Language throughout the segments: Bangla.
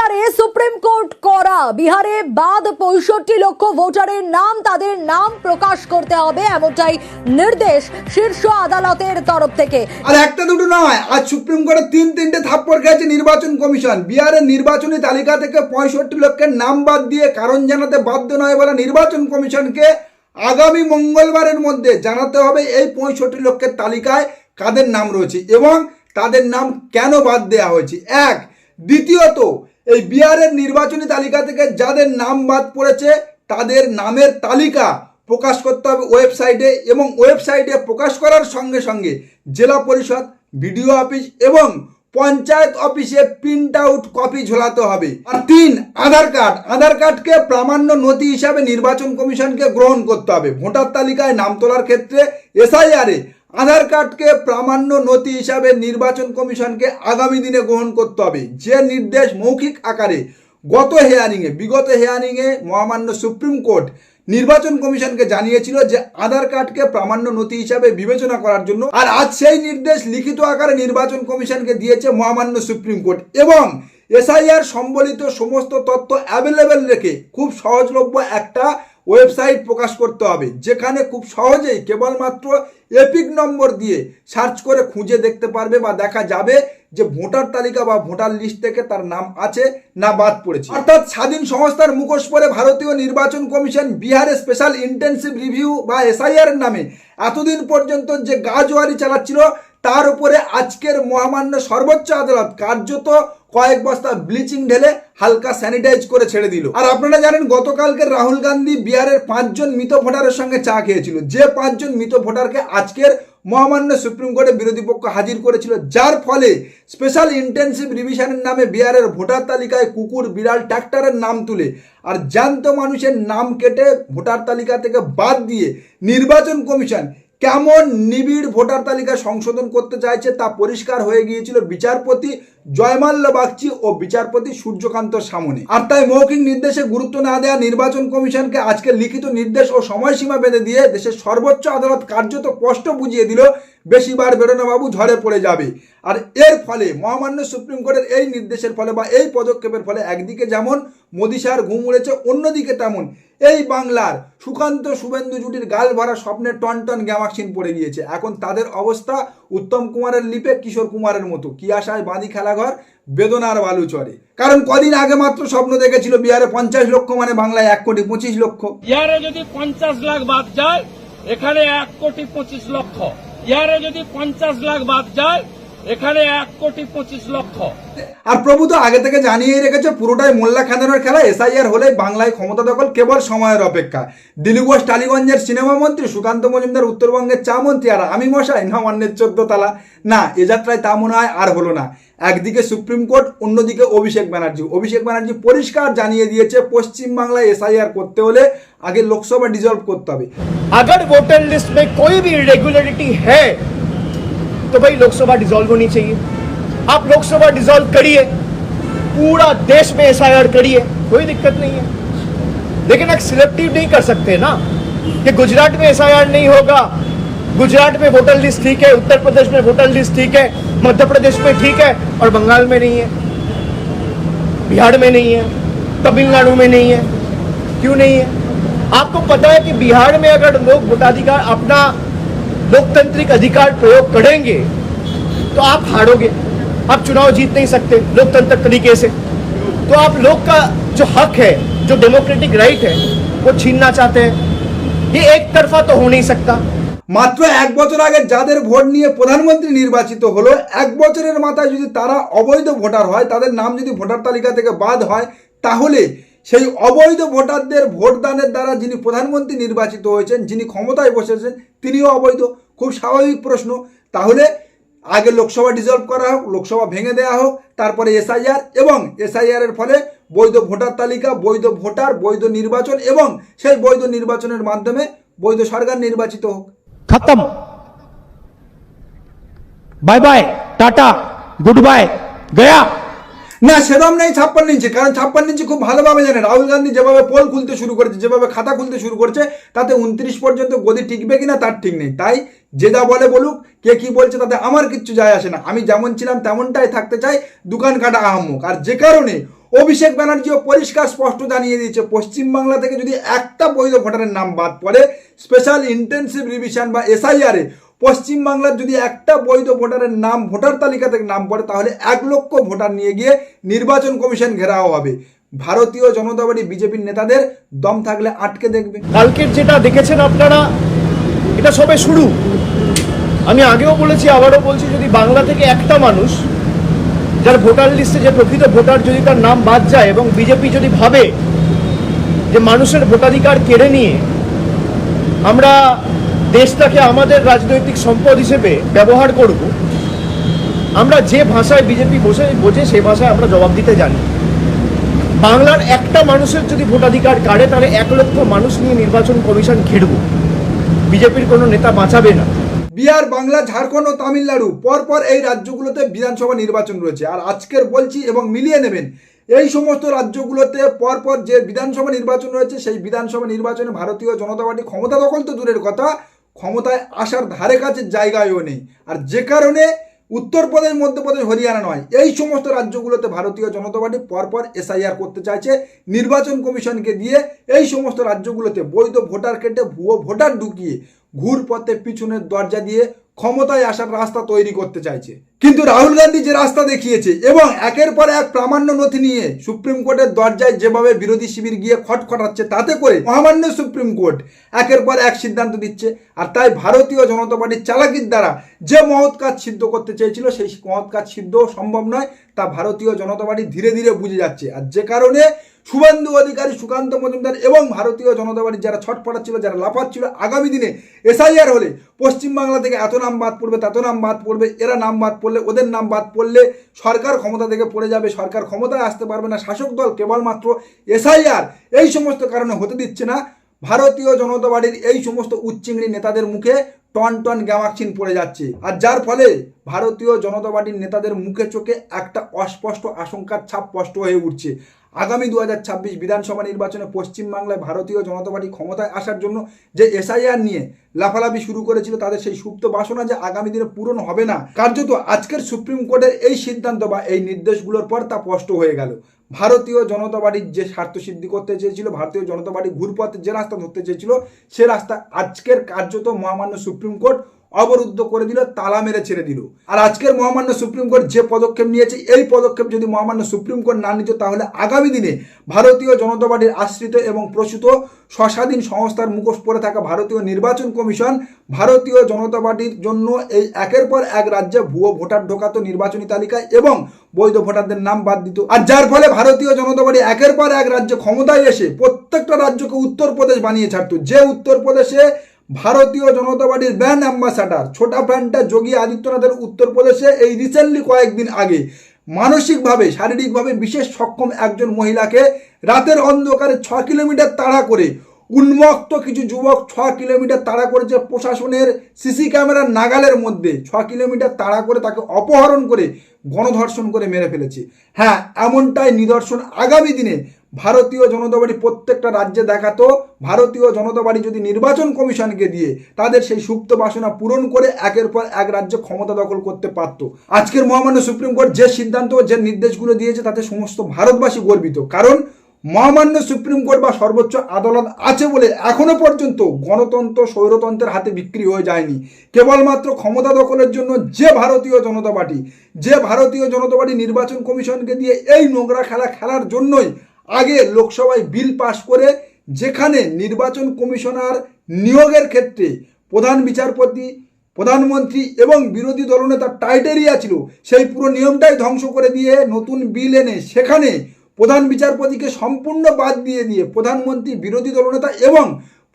এসআইআরে সুপ্রিম কোর্ট করা। বিহারে বাদ পঁয়ষট্টি লক্ষ ভোটারের নাম, তাদের নাম প্রকাশ করতে হবে এমনটাই নির্দেশ শীর্ষ আদালতের তরফ থেকে। আর একটা দুটো নয়, আজ সুপ্রিম কোর্টে তিন তিনটে থাপ্পড় খেয়েছে নির্বাচন কমিশন। বিহারের নির্বাচনী তালিকা থেকে পঁয়ষট্টি লক্ষের নাম বাদ দিয়ে কারণ জানাতে বাধ্য নয় বলে নির্বাচন কমিশনকে আগামী মঙ্গলবারের মধ্যে জানাতে হবে এই পঁয়ষট্টি লক্ষের তালিকায় কাদের নাম রয়েছে এবং তাদের নাম কেন বাদ দেওয়া হয়েছে। এক, দ্বিতীয়ত এই বিহারের নির্বাচনী তালিকা থেকে যাদের নাম বাদ পড়েছে, তাদের নামের তালিকা প্রকাশ করতে হবে ওয়েবসাইটে এবং ওয়েবসাইটে প্রকাশ করার সঙ্গে সঙ্গে জেলা পরিষদ, বিডিও অফিস এবং পঞ্চায়েত অফিসে প্রিন্ট আউট কপি ঝোলাতে হবে। আর তিন, আধার কার্ড। আধার কার্ডকে প্রামাণ্য নথি হিসাবে নির্বাচন কমিশনকে গ্রহণ করতে হবে। ভোটার তালিকায় নাম তোলার ক্ষেত্রে এসআইআরে আধার কার্ডকে প্রামাণ্য নথি হিসাবে নির্বাচন কমিশনকে আগামী দিনে গ্রহণ করতে হবে। যে নির্দেশ মৌখিক আকারে গত হেয়ারিংয়ে বিগত হেয়ারিংয়ে মহামান্য সুপ্রিম কোর্ট নির্বাচন কমিশনকে জানিয়েছিল যে আধার কার্ডকে প্রামাণ্য নথি হিসাবে বিবেচনা করার জন্য আর আজ সেই নির্দেশ লিখিত আকারে নির্বাচন কমিশনকে দিয়েছে মহামান্য সুপ্রিম কোর্ট এবং এসআইআর সম্বলিত সমস্ত তথ্য অ্যাভেলেবেল রেখে খুব সহজলভ্য একটা ওয়েবসাইট প্রকাশ করতে হবে, যেখানে খুব সহজেই কেবলমাত্র এপিক নম্বর দিয়ে সার্চ করে খুঁজে দেখতে পারবে বা দেখা যাবে যে ভোটার তালিকা বা ভোটার লিস্ট থেকে তার নাম আছে না বাদ পড়েছে। অর্থাৎ স্বাধীন সংস্থার মুখোশ পরে ভারতীয় নির্বাচন কমিশন বিহারে স্পেশাল ইন্টেন্সিভ রিভিউ বা এসআইআর নামে এতদিন পর্যন্ত যে গাজোয়ারি চালাচ্ছিল তার উপরে আজকের মহামান্য সর্বোচ্চ আদালত কার্যত কয়েক বস্তা ব্লিচিং ঢেলে হালকা স্যানিটাইজ করে ছেড়ে দিল। আর আপনারা জানেন, গতকালকে রাহুল গান্ধী বিহারের পাঁচজন মৃত ভোটারের সঙ্গে চা খেয়েছিল। যে পাঁচজন মৃত ভোটারকে আজকের মহামান্য সুপ্রিম কোর্টে বিরোধী পক্ষ হাজির করেছিল, যার ফলে স্পেশাল ইন্টেন্সিভ রিভিশনের নামে বিহারের ভোটার তালিকায় কুকুর, বিড়াল, ট্রাক্টরের নাম তুলে আর জ্যান্ত মানুষের নাম কেটে ভোটার তালিকা থেকে বাদ দিয়ে নির্বাচন কমিশন কেমন নিবিড় ভোটার তালিকা সংশোধন করতে চাইছে তা পরিষ্কার হয়ে গিয়েছিল বিচারপতি জয়মাল্য বাগচি ও বিচারপতি সূর্যকান্ত সামনে। আর তাই মৌখিক নির্দেশে গুরুত্ব না দেওয়া নির্বাচন কমিশনকে আজকে লিখিত নির্দেশ ও সময়সীমা বেঁধে দিয়ে দেশের সর্বোচ্চ আদালত কার্যত স্পষ্ট বুঝিয়ে দিল বেশিবার বেরোনো বাবু পড়ে যাবে। আর এর ফলে মহামান্য সুপ্রিম কোর্টের এই নির্দেশের ফলে বা এই পদক্ষেপের ফলে একদিকে যেমন মোদি সার ঘুম উড়েছে, অন্যদিকে তেমন। এই বাংলার সুকান্ত শুভেন্দু জুটির গাল ভরা টন টন গ্যামাক্সিন পড়ে গিয়েছে। এখন তাদের অবস্থা উত্তম কুমারের লিপে কিশোর কুমারের মতো। কি আশায় বাঁধি খেলাঘর বেদনার বালু চরে। কারণ কদিন আগে মাত্র স্বপ্ন দেখেছিল বিহারে পঞ্চাশ লক্ষ মানে বাংলায় এক কোটি পঁচিশ লক্ষ। ইয়ারে যদি পঞ্চাশ লাখ বাদ যায়, এখানে এক কোটি পঁচিশ লক্ষ। ইয়ারে যদি পঞ্চাশ লাখ বাদ যায় এখানে এক কোটি পঁচিশ লক্ষ। আর প্রভু তো আগে থেকে জানিয়ে রেখেছে পুরোটাই মোল্লা খাদানোর খেলা এসআইআর হলে বাংলায় ক্ষমতা দখল কেবল সময়ের অপেক্ষা। দিলীপঘোষ টালিগঞ্জের সিনেমা মন্ত্রী সুকান্ত মজুমদার উত্তরবঙ্গের চা মন্ত্রী আর আমি মশাই না অন্যের চোদ্দ তালা। না এ যাত্রায় তা মনে হয় আর হলো না। একদিকে সুপ্রিম কোর্ট অন্যদিকে অভিষেক ব্যানার্জি। অভিষেক ব্যানার্জি পরিষ্কার জানিয়ে দিয়েছে পশ্চিমবাংলায় এসআইআর করতে হলে আগে লোকসভা ডিজলভ করতে হবে। আগের ভোটার লিস্ট মে কোই ভি ইরেগুলারিটি হ্যায় तो भाई लोकसभा डिसॉल्व होनी चाहिए। आप लोकसभा डिसॉल्व करिए। पूरा देश में एस करिए। कोई दिक्कत नहीं है। लेकिन एक सिलेक्टिव नहीं कर सकते ना, कि गुजरात में एस नहीं होगा, गुजरात में वोटर लिस्ट ठीक है, उत्तर प्रदेश में वोटर लिस्ट ठीक है, मध्य प्रदेश में ठीक है, और बंगाल में नहीं है, बिहार में नहीं है, तमिलनाडु में नहीं है, क्यों नहीं है? आपको पता है कि बिहार में अगर लोग वोटाधिकार अपना लोकतांत्रिक अधिकार प्रयोग करेंगे तो आप हारोगे आप चुनाव जीत नहीं सकते लोकतंत्र तरीके से तो आप लोग का जो हक है जो डेमोक्रेटिक राइट है वो छीनना चाहते हैं ये एक तरफा तो हो नहीं सकता মাত্র এক বছর আগে যাদের ভোট নিয়ে প্রধানমন্ত্রী নির্বাচিত হলো এক বছরের মাথায় যদি তারা অবৈধ ভোটার হয় তাদের নাম যদি ভোটার তালিকা থেকে বাদ হয় তাহলে সেই অবৈধ ভোটারদের ভোটদানের দ্বারা যিনি প্রধানমন্ত্রী নির্বাচিত হয়েছেন, যিনি ক্ষমতায় বসেছেন, তিনিও অবৈধ। খুব স্বাভাবিক প্রশ্ন। তাহলে আগে লোকসভা ডিজলভ করা হোক, লোকসভা ভেঙে দেওয়া হোক, তারপরে এসআইআর এবং এসআইআরের ফলে বৈধ ভোটার তালিকা, বৈধ ভোটার, বৈধ নির্বাচন এবং সেই বৈধ নির্বাচনের মাধ্যমে বৈধ সরকার নির্বাচিত হোক। খতম। Bye bye, tata, good bye, Gaya. না, সেরম নেই ছাপ্পান্ন ইঞ্চি, কারণ ছাপ্পান্ন ইঞ্চি খুব ভালোভাবে জানে। রাহুল গান্ধী যেভাবে পোল খুলতে শুরু করেছে, যেভাবে খাতা খুলতে শুরু করেছে, তাতে উনত্রিশ পর্যন্ত গদি টিকবে কিনা তার ঠিক নেই। তাই যে যা বলে বলুক, কে কি বলছে তাতে আমার কিচ্ছু যায় আসে না। আমি যেমন ছিলাম তেমনটাই থাকতে চাই, দোকান কাটা আহম্মক। আর যে কারণে অভিষেক ব্যানার্জিও পরিষ্কার স্পষ্ট জানিয়ে দিয়েছে, পশ্চিমবাংলা থেকে যদি একটা বৈধ ভোটারের নাম বাদ পড়ে স্পেশাল ইন্টেন্সিভ রিভিশন বা এসআইআরে পশ্চিমবাংলার যদি একটা বৈধ ভোটারের নাম, ভোটার তালিকা থেকে নাম পড়ে, তাহলে এক লক্ষ ভোটার নিয়ে গিয়ে নির্বাচন কমিশন ঘেরাও হবে। ভারতীয় জনতা পার্টি বিজেপির নেতাদের দম থাকলে আটকে দেখবে। কালকের যেটা দেখেছেন আপনারা, এটা সবে শুরু। আমি আগেও বলেছি, আবারও বলছি, যদি বাংলা থেকে একটা মানুষ, যার ভোটার লিস্টে যে প্রকৃত ভোটার যদি তার নাম বাদ যায় এবং বিজেপি যদি ভাবে যে মানুষের ভোটাধিকার কেড়ে নিয়ে আমরা দেশটাকে আমাদের রাজনৈতিক সম্পদ হিসেবে ব্যবহার করব। আমরা যে ভাষায় বিজেপি বসে বোঝে, সেই ভাষায় আমরা জবাব দিতে জানি। বাংলার একটা মানুষের যদি ভোটাধিকার কাড়ে, তাহলে এক লক্ষ মানুষ নিয়ে নির্বাচন কমিশন ঘেরব। বিজেপির কোনো নেতা বাঁচাবে না। বিহার, বাংলা, ঝাড়খণ্ড ও তামিলনাড়ু পরপর এই রাজ্যগুলোতে বিধানসভা নির্বাচন রয়েছে। আর আজকের বলছি এবং মিলিয়ে নেবেন, এই সমস্ত রাজ্যগুলোতে পরপর যে বিধানসভা নির্বাচন রয়েছে, সেই বিধানসভা নির্বাচনে ভারতীয় জনতা পার্টি ক্ষমতা দখল তো দূরের কথা ক্ষমতায় আসার ধারে কাছে জায়গায়ও নেই। আর যে কারণে উত্তরপ্রদেশ, মধ্যপ্রদেশ, হরিয়ানা নয়, এই সমস্ত রাজ্যগুলোতে ভারতীয় জনতা পার্টি পরপর এসআইআর করতে চাইছে। নির্বাচন কমিশনকে দিয়ে এই সমস্ত রাজ্যগুলোতে বৈধ ভোটার কেটে ভুয়ো ভোটার ঢুকিয়ে ঘুরপথে পিছনের দরজা দিয়ে ক্ষমতায় আসার রাস্তা তৈরি করতে চাইছে। কিন্তু রাহুল গান্ধী যে রাস্তা দেখিয়েছে এবং একের পর এক প্রামাণ্য নথি নিয়ে সুপ্রিম কোর্টের দরজায় যেভাবে বিরোধী শিবির গিয়ে খটখটাচ্ছে তাতে করে মহামান্য সুপ্রিম কোর্ট একের পর এক সিদ্ধান্ত দিচ্ছে আর তাই ভারতীয় জনতা পার্টির চালাকির দ্বারা যে মহৎ কাজ সিদ্ধ করতে চেয়েছিল সেই মহৎ কাজ সিদ্ধ সম্ভব নয় তা ভারতীয় জনতা পার্টি ধীরে ধীরে বুঝে যাচ্ছে। আর যে কারণে শুভেন্দু অধিকারী সুকান্ত মজুমদার এবং ভারতীয় জনতা পার্টির যারা ছটফটাচ্ছিল যারা লাফাচ্ছিল আগামী দিনে এসআইআর হলে পশ্চিমবাংলা থেকে এত নাম বাদ পড়বে, তত নাম বাদ পড়বে, এরা নাম বাদ পড়লে, ওদের নাম বাদ পড়লে সরকার ক্ষমতা থেকে পড়ে যাবে, সরকার ক্ষমতায় আসতে পারবে না, শাসক দল কেবলমাত্র এসআইআর, এই সমস্ত কারণে হতে দিচ্ছে না। ভারতীয় জনতা পার্টির এই সমস্ত উচ্চিংড়ি নেতাদের মুখে টন টন গ্যামাক্সিন পড়ে যাচ্ছে। আর যার ফলে ভারতীয় জনতা পার্টির নেতাদের মুখে চোখে একটা অস্পষ্ট আশঙ্কার ছাপ স্পষ্ট হয়ে উঠছে। আগামী দুহাজার ছাব্বিশ বিধানসভা নির্বাচনে পশ্চিমবাংলায় ভারতীয় জনতা পার্টি ক্ষমতায় আসার জন্য যে এসআইআর নিয়ে লাফালাফি শুরু করেছিল, তাদের সেই সুপ্ত বাসনা যে আগামী দিনে পূরণ হবে না, কার্যত আজকের সুপ্রিম কোর্টের এই সিদ্ধান্ত বা এই নির্দেশগুলোর পর তা স্পষ্ট হয়ে গেল। ভারতীয় জনতা পার্টির যে স্বার্থ সিদ্ধি করতে চেয়েছিল, ভারতীয় জনতা পার্টি ঘুরপথে যে রাস্তা ধরতে চেয়েছিল, সে রাস্তা আজকের কার্যত মহামান্য সুপ্রিম কোর্ট অবরুদ্ধ করে দিল, তালা মেরে ছেড়ে দিল। আর আজকের মহামান্য সুপ্রিম কোর্ট যে পদক্ষেপ নিয়েছে, এই পদক্ষেপ যদি মহামান্য সুপ্রিম কোর্ট না নিত, তাহলে আগামী দিনে ভারতীয় জনতা পার্টির আশ্রিত এবং প্রসূত স্বস্বাধীন সংস্থার মুখোশ পড়ে থাকা ভারতীয় নির্বাচন কমিশন ভারতীয় জনতা পার্টির জন্য এই একের পর এক রাজ্যে ভুয়ো ভোটার ঢোকাতো নির্বাচনী তালিকায় এবং বৈধ ভোটারদের নাম বাদ দিত। আর যার ফলে ভারতীয় জনতা পার্টি একের পর এক রাজ্য ক্ষমতায় এসে প্রত্যেকটা রাজ্যকে উত্তরপ্রদেশ বানিয়ে ছাড়তো। যে উত্তরপ্রদেশে ভারতীয় জনতা পার্টির ব্র্যান্ড অ্যাম্বাসাডার। ছোটা ফ্যানটা যোগী আদিত্যনাথের উত্তরপ্রদেশে এই রিসেন্টলি কয়েকদিন আগে মানসিকভাবে, শারীরিকভাবে বিশেষ সক্ষম একজন মহিলাকে রাতের অন্ধকারে ছ কিলোমিটার তাড়া করে উন্মুক্ত কিছু যুবক ছ কিলোমিটার তাড়া করেছে প্রশাসনের সিসি ক্যামেরার নাগালের মধ্যে। ছ কিলোমিটার তাড়া করে তাকে অপহরণ করে গণধর্ষণ করে মেরে ফেলেছে। হ্যাঁ এমনটাই নিদর্শন আগামী দিনে ভারতীয় জনতা পার্টি প্রত্যেকটা রাজ্যে দেখাতো, ভারতীয় জনতা পার্টি যদি নির্বাচন কমিশনকে দিয়ে তাদের সেই সুপ্ত বাসনা পূরণ করে একের পর এক রাজ্য ক্ষমতা দখল করতে পারতো। আজকের মহামান্য সুপ্রিম কোর্ট যে সিদ্ধান্ত যে নির্দেশগুলো দিয়েছে তাতে সমস্ত ভারতবাসী গর্বিত। কারণ মহামান্য সুপ্রিম কোর্ট বা সর্বোচ্চ আদালত আছে বলে এখনও পর্যন্ত গণতন্ত্র স্বৈরতন্ত্রের হাতে বিক্রি হয়ে যায়নি। কেবলমাত্র ক্ষমতা দখলের জন্য যে ভারতীয় জনতা পার্টি, যে ভারতীয় জনতা পার্টি নির্বাচন কমিশনকে দিয়ে এই নোংরা খেলা খেলার জন্যই আগে লোকসভায় বিল পাশ করে যেখানে নির্বাচন কমিশনার নিয়োগের ক্ষেত্রে প্রধান বিচারপতি, প্রধানমন্ত্রী এবং বিরোধী দলনেতার টাইটেরিয়া ছিল, সেই পুরো নিয়মটাই ধ্বংস করে দিয়ে নতুন বিল এনে সেখানে প্রধান বিচারপতিকে সম্পূর্ণ বাদ দিয়ে দিয়ে প্রধানমন্ত্রী, বিরোধী দলনেতা এবং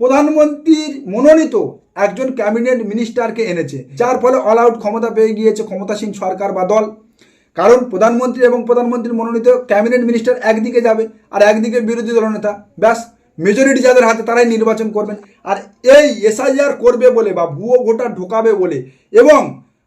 প্রধানমন্ত্রীর মনোনীত একজন ক্যাবিনেট মিনিস্টারকে এনেছে, যার ফলে অল আউট ক্ষমতা পেয়ে গিয়েছে ক্ষমতাসীন সরকার বা দল। কারণ প্রধানমন্ত্রী এবং প্রধানমন্ত্রীর মনোনীত ক্যাবিনেট মিনিস্টার একদিকে যাবে আর একদিকে বিরোধী দলনেতা ব্যাস মেজরিটি যাদের হাতে তারাই নির্বাচন করবেন। আর এই এসআইআর করবে বলে বা ভুয়ো ভোটার ঢোকাবে বলে এবং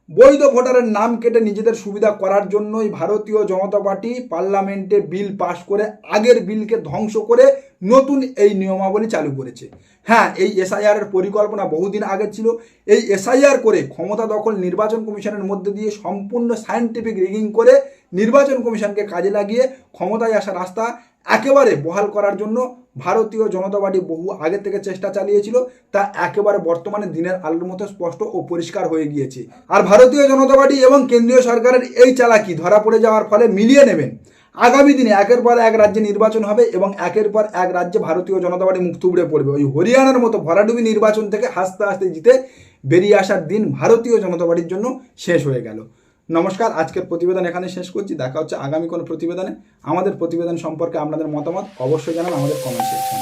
বৈধ ভোটারের নাম কেটে নিজেদের সুবিধা করার জন্যই ভারতীয় জনতা পার্টি পার্লামেন্টে বিল পাশ করে আগের বিলকে ধ্বংস করে নতুন এই নিয়মাবলী চালু করেছে। হ্যাঁ এই এসআইআর এর পরিকল্পনা বহুদিন আগে ছিল। এই এসআইআর করে ক্ষমতা দখল নির্বাচন কমিশনের মধ্যে দিয়ে সম্পূর্ণ সায়েন্টিফিক রিগিং করে নির্বাচন কমিশনকে কাজে লাগিয়ে ক্ষমতায় আসা রাস্তা একেবারে বহাল করার জন্য ভারতীয় জনতা পার্টি বহু আগে থেকে চেষ্টা চালিয়েছিল, তা একেবারে বর্তমানে দিনের আলোর মতো স্পষ্ট ও পরিষ্কার হয়ে গিয়েছে। আর ভারতীয় জনতা পার্টি এবং কেন্দ্রীয় সরকারের এই চালাকি ধরা পড়ে যাওয়ার ফলে মিলিয়ে নেবেন। আগামী দিনে একের পর এক রাজ্যে নির্বাচন হবে এবং একের পর এক রাজ্যে ভারতীয় জনতা পার্টি মুখ থুবড়ে পড়বে। ওই হরিয়ানার মতো ভরাডুবি নির্বাচন থেকে হাসতে হাসতে জিতে বেরিয়ে আসার দিন ভারতীয় জনতা পার্টির জন্য শেষ হয়ে গেল। নমস্কার, আজকের প্রতিবেদন এখানে শেষ করছি। দেখা হচ্ছে আগামী কোনো প্রতিবেদনে। আমাদের প্রতিবেদন সম্পর্কে আপনাদের মতামত অবশ্যই জানান আমাদের কমেন্ট সেকশন